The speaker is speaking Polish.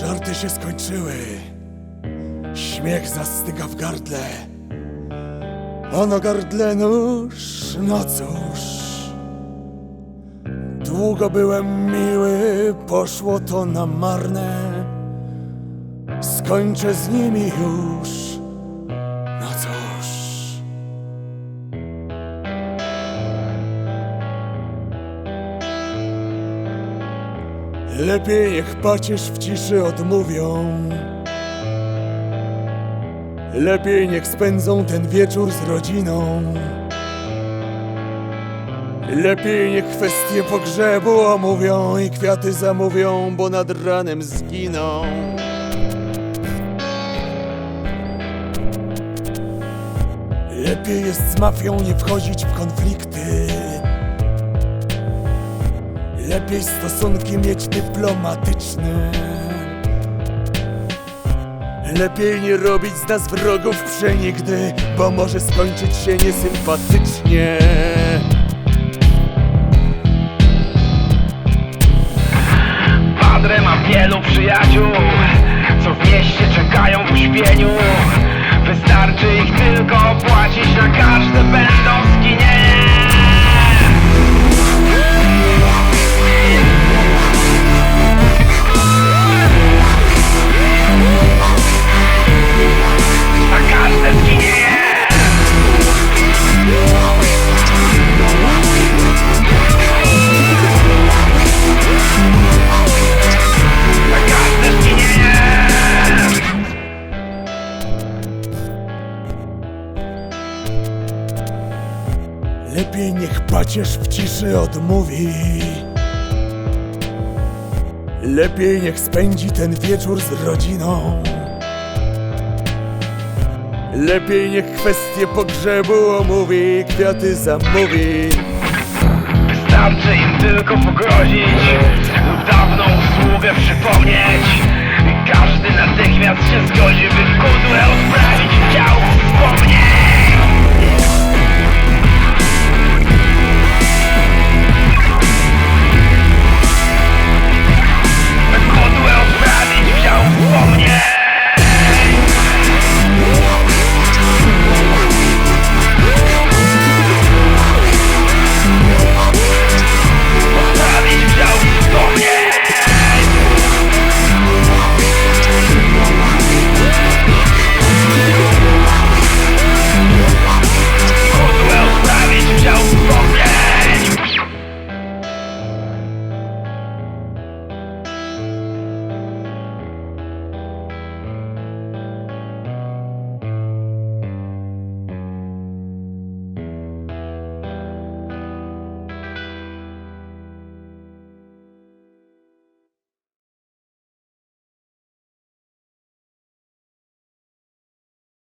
Żarty się skończyły. Śmiech zastyga w gardle. Na gardle nóż, no cóż. Długo byłem miły, poszło to na marne. Skończę z nimi już. Lepiej niech pacierz w ciszy odmówią. Lepiej niech spędzą ten wieczór z rodziną. Lepiej niech kwestie pogrzebu omówią i kwiaty zamówią, bo nad ranem zginą. Lepiej jest z mafią nie wchodzić w konflikty. Lepiej stosunki mieć dyplomatyczne. Lepiej nie robić z nas wrogów przenigdy, bo może skończyć się niesympatycznie. Padre ma wielu przyjaciół Co w mieście czekają w uśpieniu Lepiej niech pacierz w ciszy odmówi. Lepiej niech spędzi ten wieczór z rodziną. Lepiej niech kwestie pogrzebu omówi, kwiaty zamówi. Wystarczy im tylko pogrozić dawną usługę przypomnieć każdy